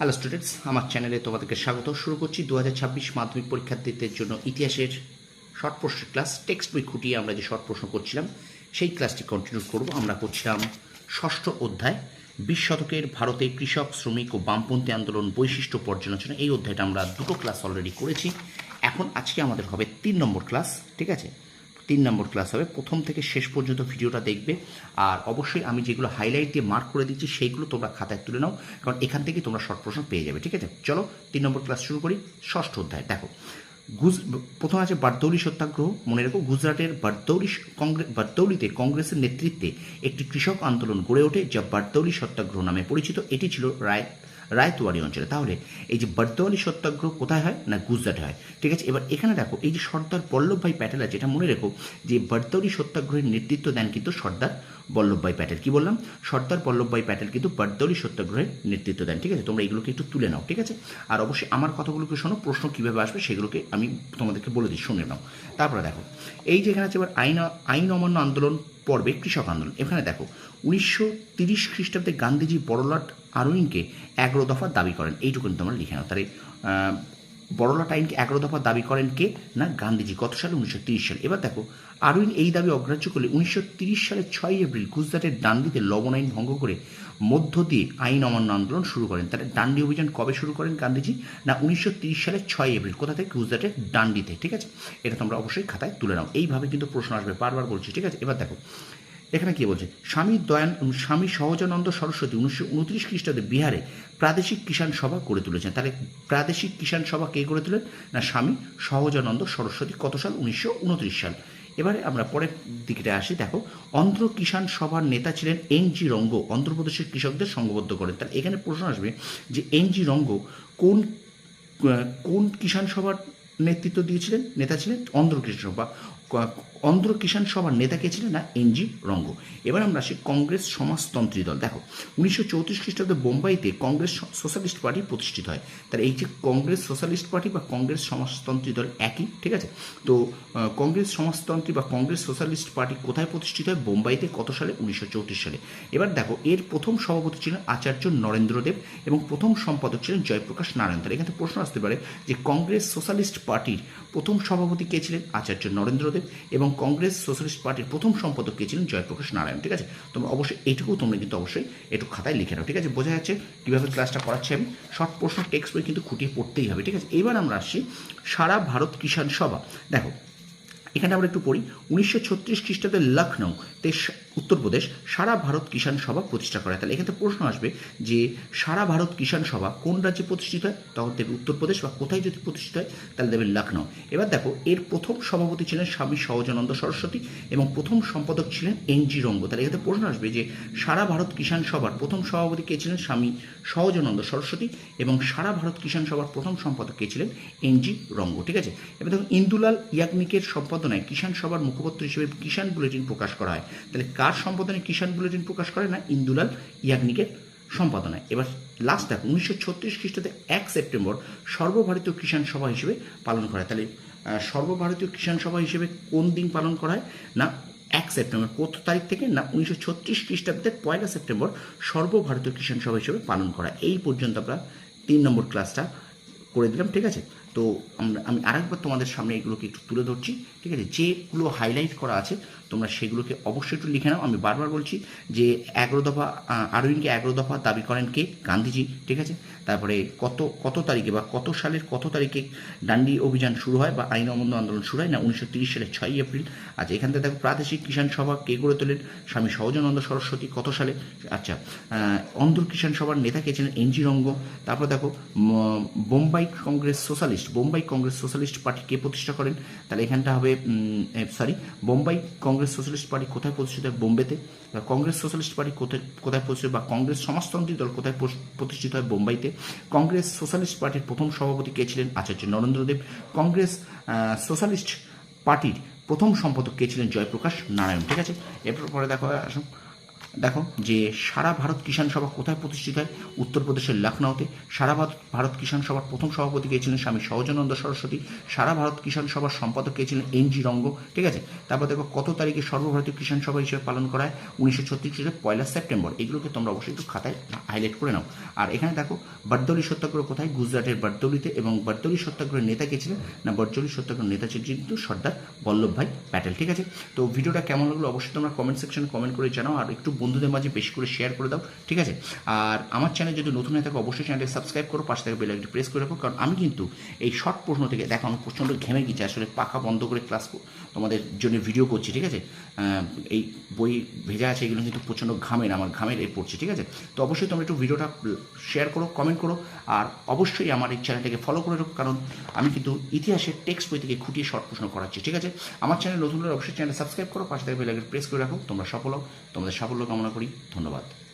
Hello students আমার চ্যানেলে তোমাদেরকে স্বাগত। শুরু করছি দু হাজার ছাব্বিশ মাধ্যমিক পরীক্ষার্থীদের জন্য ইতিহাসের শর্ট প্রশ্ন ক্লাস টেক্সট বই খুঁটিয়ে আমরা যে শর্ট প্রশ্ন করছিলাম, সেই ক্লাসটি কন্টিনিউ করব। আমরা করছিলাম ষষ্ঠ অধ্যায়, বিশ শতকের ভারতে কৃষক, শ্রমিক ও বামপন্থী আন্দোলন বৈশিষ্ট্য পর্যালোচনা। এই অধ্যায়টা আমরা দুটো ক্লাস অলরেডি করেছি। এখন আজকে আমাদের হবে তিন নম্বর ক্লাস ঠিক আছে? তিন নম্বর ক্লাস হবে। প্রথম থেকে শেষ পর্যন্ত ভিডিওটা দেখবে। আর অবশ্যই আমি যেগুলো হাইলাইট দিয়ে মার্ক করে দিচ্ছি, সেইগুলো তোমরা খাতায় তুলে নাও। কারণ এখান থেকে তোমরা শর্ট প্রশ্ন পেয়ে যাবে, ঠিক আছে? চলো তিন নম্বর ক্লাস শুরু করি, ষষ্ঠ অধ্যায়। দেখো, গুজ, প্রথম আছে বারদৌলি সত্যাগ্রহ। মনে রেখো, গুজরাটের বারদৌলি কংগ্রেস বারদৌলিতে কংগ্রেসের নেতৃত্বে একটি কৃষক আন্দোলন গড়ে ওঠে, যা বারদৌলি সত্যাগ্রহ নামে পরিচিত। এটি ছিল রায় রায়তুয়ারি অঞ্চলে। তাহলে এই যে বর্দওয়ালি সত্যাগ্রহ কোথায় হয় না গুজরাটে হয়? ঠিক আছে, এবার এখানে দেখো, এই যে সর্দার বল্লভভাই প্যাটেল আছে, এটা মনে রেখো যে বর্দওয়ালি সত্যাগ্রহের নেতৃত্ব দেন কিন্তু সর্দার বল্লভভাই প্যাটেল। কি বললাম? সর্দার বল্লভভাই প্যাটেল কিন্তু বর্দওয়ালি সত্যাগ্রহের নেতৃত্ব দেন। ঠিক আছে, তোমরা এগুলোকে একটু তুলে নাও, ঠিক আছে? আর অবশ্যই আমার কথাগুলোকে শোনো, প্রশ্ন কীভাবে আসবে সেগুলোকে আমি তোমাদেরকে বলে দিই, শুনে নাও। তারপরে দেখো, এই যেখানে আছে এবার আইন আইন অমান্য আন্দোলন পর্বে কৃষক আন্দোলন। এখানে দেখো উনিশশো তিরিশ খ্রিস্টাব্দে গান্ধীজি বড়লাট আরোইনকে এগারো দফা দাবি করেন। এইটুকু তোমরা লিখে নাও। আহ, বড়লাট আইনকে এগারো দফা দাবি করেন কে? না, গান্ধীজি। কত সালে? উনিশশো সালে। এবার দেখো, আরউইন এই দাবি অগ্রাহ্য করলে উনিশশো সালের ছয় এপ্রিল গুজরাটের ডান্ডিতে লবণ আইন ভঙ্গ করে মধ্য দিয়ে আইন অমান্য আন্দোলন শুরু করেন। তাহলে ডান্ডি অভিযান কবে শুরু করেন গান্ধীজি? না, উনিশশো সালের ছয় এপ্রিল, কোথা থেকে? গুজরাটের ডান্ডিতে, ঠিক আছে? এটা তোমরা অবশ্যই খাতায় তুলে নাও। এইভাবে কিন্তু প্রশ্ন আসবে, বারবার বলছি, ঠিক আছে? এবার দেখো এখানে কি বলছে, স্বামী দয়ান স্বামী সহজানন্দ সরস্বতী উনিশশো উনত্রিশ খ্রিস্টাব্দে বিহারে প্রাদেশিক কিষাণ সভা গড়ে তুলেছেন। তাহলে প্রাদেশিক কিষাণ সভা কে গড়ে তুলেন? না, স্বামী সহজানন্দ সরস্বতী কত সাল? উনিশশো উনত্রিশ সাল। এবারে আমরা পরের দিকটা আসি, দেখো। অন্ধ্র কিষাণ সভার নেতা ছিলেন এন জি রঙ্গ, অন্ধ্রপ্রদেশের কৃষকদের সংঘবদ্ধ করেন। তাহলে এখানে প্রশ্ন আসবে যে এন জি রঙ্গ কোন কোন কিষাণ সভার নেতৃত্ব দিয়েছিলেন? নেতা ছিলেন অন্ধ্র কৃষণ সভা। অন্ধ্র কিষাণ সভার নেতা কে ছিলেন না? এনজি রঙ্গ। এবার আমরা আসি কংগ্রেস সমাজতন্ত্রী দল। দেখো, উনিশশো চৌত্রিশ খ্রিস্টাব্দে বোম্বাইতে কংগ্রেস সোশ্যালিস্ট পার্টি প্রতিষ্ঠিত হয়। তাহলে এই যে কংগ্রেস সোশ্যালিস্ট পার্টি বা কংগ্রেস সমাজতন্ত্রী দল একই, ঠিক আছে? তো কংগ্রেস সমাজতন্ত্রী বা কংগ্রেস সোশ্যালিস্ট পার্টি কোথায় প্রতিষ্ঠিত হয়? বোম্বাইতে কত সালে? উনিশশো চৌত্রিশ সালে। এবার দেখো, এর প্রথম সভাপতি ছিলেন আচার্য নরেন্দ্রদেব এবং প্রথম সম্পাদক ছিলেন জয়প্রকাশ নারায়ণ। তাহলে এখানে প্রশ্ন আসতে পারে যে কংগ্রেস সোশ্যালিস্ট পার্টির প্রথম সভাপতি কে ছিলেন? আচার্য নরেন্দ্রদেব এবং কংগ্রেস সোশ্যালিস্ট পার্টির প্রথম সম্পাদক কে ছিলেন জয়প্রকাশ নারায়ণ, ঠিক আছে? তোমরা অবশ্যই এইটুকু তোমরা কিন্তু অবশ্যই একটু খাতায় লিখে নাও, ঠিক আছে? বোঝা যাচ্ছে কীভাবে ক্লাসটা করাচ্ছে। আমি শর্ট প্রশ্ন, টেক্সট বই কিন্তু খুঁটিয়ে পড়তেই হবে, ঠিক আছে? এবার আমরা আসছি সারা ভারত কিষাণ সভা। দেখো, এখানে আমরা একটু পড়ি। উনিশশো ছত্রিশ খ্রিস্টাব্দে লখনৌ তে সা- উত্তরপ্রদেশ সারা ভারত কিষাণ সভা প্রতিষ্ঠা করে। তাহলে এখানে প্রশ্ন আসবে যে সারা ভারত কিষাণ সভা কোন রাজ্যে প্রতিষ্ঠিত হয়? তখন দেবে উত্তরপ্রদেশ বা কোথায় যদি প্রতিষ্ঠিত হয়, তাহলে দেবে লখনৌ এবার দেখো, এর প্রথম সভাপতি ছিলেন স্বামী সহজানন্দ সরস্বতী এবং প্রথম সম্পাদক ছিলেন এন জি রঙ্গ। তাহলে এখানে প্রশ্ন আসবে যে সারা ভারত কিষাণ সভার প্রথম সভাপতি কে ছিলেন? স্বামী সহজানন্দ সরস্বতী এবং সারা ভারত কিষাণ সভার প্রথম সম্পাদক কে ছিলেন? এন জি রঙ্গ। ঠিক আছে? এবার দেখুন ইন্দুলাল ইয়াগনিকের সম্পাদনায় কিষাণ সভার মুখপত্র হিসেবে কিষাণ বুলেটিন প্রকাশ করা হয়। তাহলে কার সম্পাদনায় কিষাণ বুলেটিন প্রকাশ করে না, ইন্দুলাল ইয়াগনিকের সম্পাদনায়। এবার লাস্ট দেখ, উনিশশো ছত্রিশ খ্রিস্টাব্দে এক সেপ্টেম্বর সর্বভারতীয় কিষাণ সভা হিসেবে পালন করা হয়। তাহলে সর্বভারতীয় কিষাণ সভা হিসেবে কোন দিন পালন করা হয়? না, এক সেপ্টেম্বর, কত তারিখ থেকে? না, উনিশশো ছত্রিশ খ্রিস্টাব্দের পয়লা সেপ্টেম্বর সর্বভারতীয় কিষাণ সভা হিসেবে পালন করা। এই পর্যন্ত আমরা তিন নম্বর ক্লাসটা করে দিলাম, ঠিক আছে? তো আমরা আমি আরেকবার তোমাদের সামনে এগুলোকে একটু তুলে ধরছি ঠিক আছে? যেগুলো হাইলাইট করা আছে তোমরা সেগুলোকে অবশ্যই একটু লিখে নাও। আমি বারবার বলছি যে এগারো দফা আহ, আরউইনকে এগারো দফা দাবি করেন কে? গান্ধীজি ঠিক আছে? তারপরে কত কত তারিখে বা কত সালের কত তারিখে ডান্ডি অভিযান শুরু হয় বা আইন অমান্য আন্দোলন শুরু হয়? না উনিশশো তিরিশ সালের ছয়ই এপ্রিল। আচ্ছা এখান থেকে দেখো প্রাদেশিক কিষাণ সভা কে গড়ে তোলেন? স্বামী সহজানন্দ সরস্বতী কত সালে? আচ্ছা আহ, অন্ধ্র কিষাণ সভার নেতা কে ছিলেন? N G Ranga. তারপর দেখো Bombay Congress socialist. Bombay Congress socialist party কে প্রতিষ্ঠা করেন? তাহলে এখানটা হবে sorry Bombay Congress socialist party কোথায় প্রতিষ্ঠিত? হয় বোম্বেতে। বা কংগ্রেস সোশ্যালিস্ট পার্টি কোথায় কোথায় প্রতিষ্ঠিত? বা কংগ্রেস সমাজতন্ত্রী দল কোথায় প্রতিষ্ঠিত হয়? বোম্বাইতে। কংগ্রেস সোশ্যালিস্ট পার্টির প্রথম সভাপতি কে ছিলেন? আচার্য নরেন্দ্রদেব কংগ্রেস সোশ্যালিস্ট পার্টির প্রথম সম্পাদক কে ছিলেন? জয়প্রকাশ নারায়ণ। ঠিক আছে? এরপর পরে দেখো আসুন। দেখো যে সারা ভারত কিষাণ সভা কোথায় প্রতিষ্ঠিত হয়? উত্তরপ্রদেশের লখনৌতে সারা ভারত ভারত কিষাণ সভার প্রথম সভাপতি কে ছিলেন স্বামী সহজানন্দ সরস্বতী। সারা ভারত কিষাণ সভার সম্পাদক কে ছিলেন এন জি রঙ্গ। ঠিক আছে? তারপর দেখো কত তারিখে সর্বভারতীয় কিষাণ সভা হিসেবে পালন করা হয়? উনিশশো ছত্রিশ সালের পয়লা সেপ্টেম্বর। এগুলোকে তোমরা অবশ্যই একটু খাতায় হাইলাইট করে নাও। আর এখানে দেখো বারদৌলি সত্যাগ্রহ কোথায়? গুজরাটের বারদৌলিতে এবং বারদৌলি সত্যাগ্রহের নেতা কে ছিলেন? না বারদৌলি সত্যাগ্রহের নেতা ছিলেন কিন্তু সর্দার বল্লভভাই প্যাটেল। ঠিক আছে? তো ভিডিওটা কেমন লাগল অবশ্যই তোমরা কমেন্ট সেকশনে কমেন্ট করে জানাও। আর একটু বন্ধুদের মাঝে বেশি করে শেয়ার করে দাও, ঠিক আছে? আর আমার চ্যানেল যদি নতুন হয়ে থাকে, অবশ্যই চ্যানেলটি সাবস্ক্রাইব করো, পাশে থেকে বেল আইকনটি প্রেস করে রাখো, কারণ আমি কিন্তু এই শর্ট প্রশ্ন থেকে দেখো, আমি প্রচণ্ড ঘেমে গেছি, আসলে পাখা বন্ধ করে ক্লাস তোমাদের জন্য ভিডিও করছি, ঠিক আছে? এই বই ভেজা আছে, এগুলো কিন্তু প্রচণ্ড ঘামের, আমার ঘামের এই পড়ছে, ঠিক আছে? তো অবশ্যই তোমরা একটু ভিডিওটা শেয়ার করো কমেন্ট করো, আর অবশ্যই আমার এই চ্যানেলটাকে ফলো করে রাখো, কারণ আমি কিন্তু ইতিহাসের টেক্সট বই থেকে খুঁটিয়ে শর্ট প্রশ্ন করাচ্ছি, ঠিক আছে? আমার চ্যানেল নতুন হলে অবশ্যই চ্যানেল সাবস্ক্রাইব করো, পাশে থেকে বেল আইকন প্রেস করে রাখো, তোমরা সফল হও, তোমাদের সাফল্য কামনা করি। ধন্যবাদ।